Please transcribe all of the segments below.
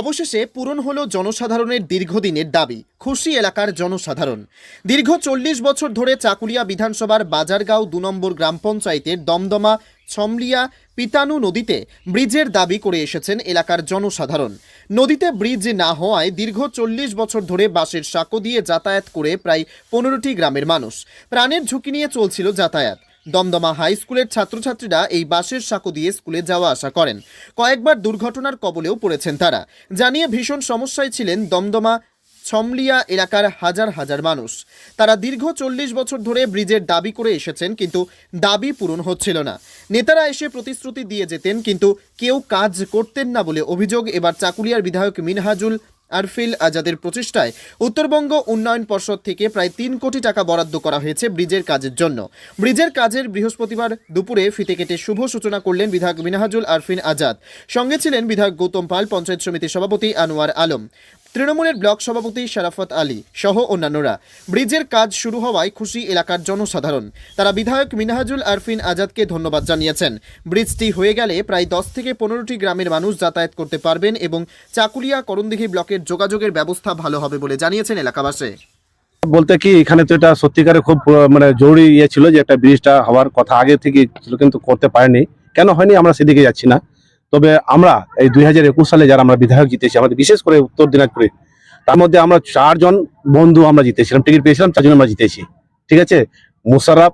অবশেষে পূরণ হল জনসাধারণের দীর্ঘদিনের দাবি, খুশি এলাকার জনসাধারণ। দীর্ঘ চল্লিশ বছর ধরে চাকুলিয়া বিধানসভার বাজারগাঁও দু নম্বর গ্রাম পঞ্চায়েতের দমদমা, ছমলিয়া, পিতানু নদীতে ব্রিজের দাবি করে এসেছেন এলাকার জনসাধারণ। নদীতে ব্রিজ না হওয়ায় দীর্ঘ চল্লিশ বছর ধরে বাসের সাঁকো দিয়ে যাতায়াত করে প্রায় পনেরোটি গ্রামের মানুষ। প্রাণের ঝুঁকি নিয়ে চলছিল যাতায়াত। দমদমা হাই স্কুলের ছাত্রছাত্রীরা এই বাসের সাঁকো দিয়ে স্কুলে যাওয়া আসা করেন। কয়েকবার দুর্ঘটনার কবলেও পড়েছেন তারা। জানিয়ে ভীষণ সমস্যায় ছিলেন দমদমা ছমলিয়া এলাকার হাজার হাজার মানুষ। তারা দীর্ঘ চল্লিশ বছর ধরে ব্রিজের দাবি করে এসেছেন, কিন্তু দাবি পূরণ হচ্ছিল না। নেতারা এসে প্রতিশ্রুতি দিয়ে যেতেন, কিন্তু কেউ কাজ করতেন না বলে অভিযোগ। এবার চাকুলিয়ার বিধায়ক মিনহাজুল আরফিল আজাদের প্রচেষ্টায় উত্তরবঙ্গ উন্নয়ন পর্ষদ থেকে প্রায় তিন কোটি টাকা বরাদ্দ করা হয়েছে ব্রিজের কাজের জন্য। ব্রিজের কাজের বৃহস্পতিবার দুপুরে ফিতে কেটে শুভ সূচনা করলেন বিধায়ক মিনাহাজুল আরফিন আজাদ। সঙ্গে ছিলেন বিধায়ক গৌতম পাল, পঞ্চায়েত সমিতির সভাপতি আনোয়ার আলম। তৃণমূলের ব্লক সভাপতি শারাফত আলী সহ অন্যান্যরা। ব্রিজের কাজ শুরু হওয়ায় খুশি এলাকার জনসাধারণ। তারা বিধায়ক মিনহাজুল আরফিন আজাদকে ধন্যবাদ জানিয়েছেন। ব্রিজটি হয়ে গেলে প্রায় দশ থেকে পনেরোটি গ্রামের মানুষ যাতায়াত করতে পারবেন এবং চাকুলিয়া করণদিঘি ব্লকের যোগাযোগের ব্যবস্থা ভালো হবে বলে জানিয়েছেন এলাকাবাসী। বলতে কি, এখানে তো এটা সত্যিকারে খুব মানে জরুরি ইয়ে ছিল যে একটা ব্রিজটা হওয়ার কথা আগে থেকে ছিল, কিন্তু করতে পারেনি। কেন হয়নি, আমরা সেদিকে যাচ্ছি না। তবে আমরা এই দুই হাজার একুশ সালে যারা আমরা বিধায়ক জিতেছি, আমাদের বিশেষ করে উত্তর দিনাজপুরে, তার মধ্যে আমরা চারজন বন্ধু আমরা জিতেছিলাম, টিকিট পেয়েছিলাম, চারজন আমরা জিতেছি। ঠিক আছে? মুশারফ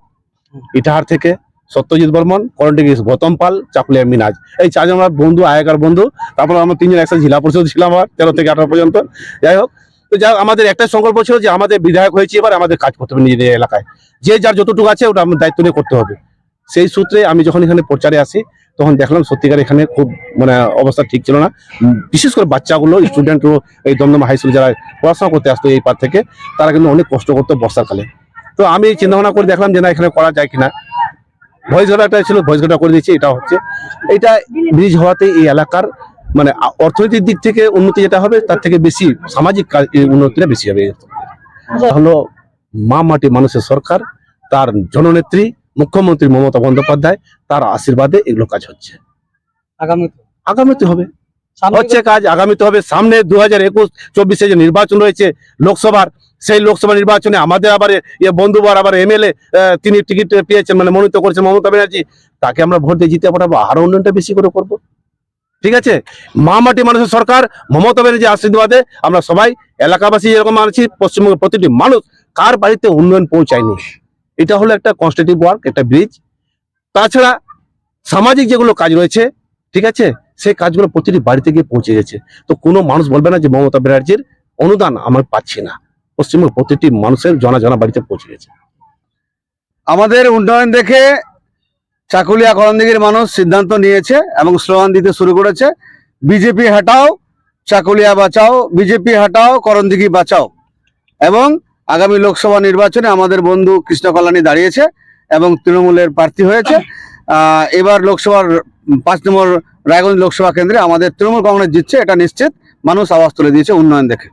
ইটাহার থেকে সত্যজিৎ বর্মন করণটিকি গৌতম পাল, চাকুলিয়া মিনাজ। এই চারজন আমার বন্ধু আগেকার বন্ধু। তারপর আমরা তিনজন একসাথে জেলা পরিষদ ছিলাম আবার তেরো থেকে আঠারো পর্যন্ত। যাই হোক, তো যা আমাদের একটা সংকল্প ছিল যে আমাদের বিধায়ক হয়েছে এবার, আমাদের কাজ করতে হবে নিজেদের এলাকায়। যে যার যতটুকু আছে ওটা আমাদের দায়িত্ব নিয়ে করতে হবে। সেই সূত্রে আমি যখন এখানে প্রচারে আসি তখন দেখলাম সত্যিকার এখানে খুব মানে অবস্থা ঠিক ছিল না। বিশেষ করে বাচ্চাগুলো স্টুডেন্টগুলো এই দমদম হাই স্কুল যারা পড়াশোনা করতে আসতো এই পার থেকে তারা কিন্তু অনেক কষ্ট করতো বর্ষাকালে তো আমি চিন্তা ভাবনা করে দেখলাম যে না এখানে করা যায় কিনা। ভয়েস ঘাটা একটা ছিল ভয়েস ঘাটা করে দিয়েছি এটা হচ্ছে। এটা ব্রিজ হওয়াতে এই এলাকার মানে অর্থনৈতিক দিক থেকে উন্নতি যেটা হবে তার থেকে বেশি সামাজিক কাজ- উন্নতিটা বেশি হবে। হলো মা মাটি মানুষের সরকার তার জননেত্রী মুখ্যমন্ত্রী মমতা বন্দ্যোপাধ্যায় তার আশীর্বাদে এগুলো কাজ হচ্ছে। আগামী আগামীতে হবে। হচ্ছে কাজ আগামীতে হবে। সামনে দু হাজার একুশ চব্বিশে যে নির্বাচন রয়েছে লোকসভার সেই লোকসভা নির্বাচনে আমাদের আবার ইয়ে বন্ধুবার আবার এমএলএ তিনি টিকিট পেয়েছেন মানে মনোনীত করেছেন মমতা ব্যানার্জি। তাকে আমরা ভোট দিয়ে জিতে পাঠাবো আরও উন্নয়নটা বেশি করে করব। ঠিক আছে? মা মাটি মানুষের সরকার মমতা ব্যানার্জি আশীর্বাদে আমরা সবাই এলাকাবাসী যেরকম আছি পশ্চিমবঙ্গের প্রতিটি মানুষ কার বাড়িতে উন্নয়ন পৌঁছায়নি? এটা হলো একটা কনস্ট্রাকটিভ ওয়ার্ক একটা ব্রিজ তাছাড়া সামাজিক যেগুলো কাজ রয়েছে, ঠিক আছে? সেই কাজগুলো প্রতিটি বাড়িতে গিয়ে পৌঁছে গেছে। তো কোনো মানুষ বলবে না যে মমতা ব্যানার্জির অনুদান আমরা পাচ্ছি না। পশ্চিমবঙ্গের প্রতিটি মানুষের জনা জনা বাড়িতে পৌঁছে গেছে। আমাদের উন্নয়ন দেখে চাকুলিয়া করণদিঘির মানুষ সিদ্ধান্ত নিয়েছে এবং স্লোগান দিতে শুরু করেছে, বিজেপি হাটাও, চাকুলিয়া বাঁচাও, বিজেপি হাটাও করণদিঘি বাঁচাও। এবং আগামী লোকসভা নির্বাচনে আমাদের বন্ধু কৃষ্ণ কল্যাণী দাঁড়িয়েছে এবং তৃণমূলের প্রার্থী হয়েছে। এবার লোকসভার পাঁচ নম্বর রায়গঞ্জ লোকসভা কেন্দ্রে আমাদের তৃণমূল কংগ্রেস জিতছে, এটা নিশ্চিত। মানুষ আওয়াজ তুলে দিয়েছে উন্নয়ন দেখে।